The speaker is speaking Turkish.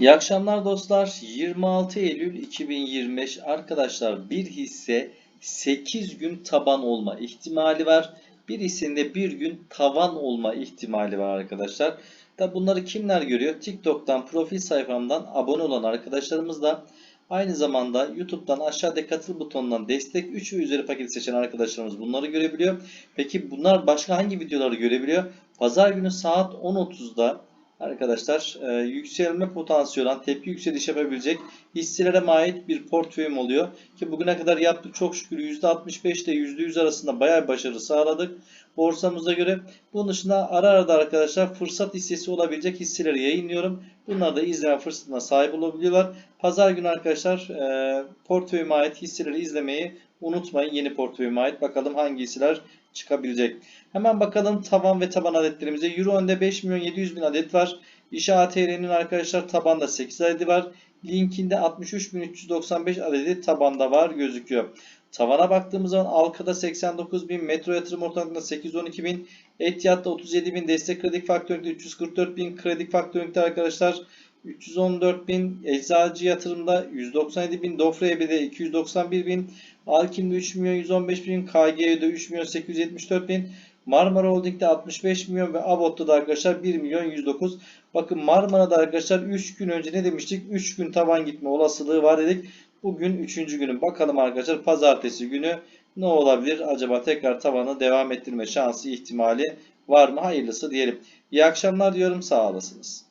İyi akşamlar dostlar. 26 Eylül 2025 arkadaşlar bir hisse 8 gün taban olma ihtimali var. Bir hissenin de bir gün tavan olma ihtimali var arkadaşlar. Da bunları kimler görüyor? TikTok'tan profil sayfamdan abone olan arkadaşlarımız da aynı zamanda YouTube'dan aşağıda katıl butonundan destek 3 ve üzeri paketi seçen arkadaşlarımız bunları görebiliyor. Peki bunlar başka hangi videoları görebiliyor? Pazar günü saat 10.30'da Arkadaşlar e, yükselme potansiyeli tepki yükseliş yapabilecek hisselere ait bir portföyüm oluyor. Ki bugüne kadar yaptık çok şükür %65 ile %100 arasında bayağı başarı sağladık borsamıza göre. Bunun dışında ara arada arkadaşlar fırsat hissesi olabilecek hisseleri yayınlıyorum. Bunları da izleme fırsatına sahip olabiliyorlar. Pazar günü arkadaşlar e, portföyüme ait hisseleri izlemeyi unutmayın. Yeni portföyüme ait bakalım hangi hisseler çıkabilecek. Hemen bakalım taban ve taban adetlerimize. Euro önde 5 milyon 700 bin adet var. İşe ATR'nin arkadaşlar tabanda 8 adedi var. Linkinde 63.395 adedi tabanda var gözüküyor. Tavana baktığımız zaman Alka'da 89 bin, Metro Yatırım Ortaklı'nda 812 bin, Etihad'da 37 bin, Destek Kredi Faktörlük'te 344 bin, Kredi Faktörlük'te arkadaşlar 314 bin, Eczacı Yatırım'da 197 bin, Dofre EB'de 291 bin, Alkim'de 3 milyon 115 bin, KG'de 3 milyon 874 bin, Marmara Holding'de 65 milyon ve Avot'ta da arkadaşlar 1 milyon 109. Bakın Marmara'da arkadaşlar 3 gün önce ne demiştik? 3 gün taban gitme olasılığı var dedik. Bugün 3. günün. Bakalım arkadaşlar pazartesi günü ne olabilir? Acaba tekrar tavanı devam ettirme şansı ihtimali var mı? Hayırlısı diyelim. İyi akşamlar diyorum. Sağ olasınız.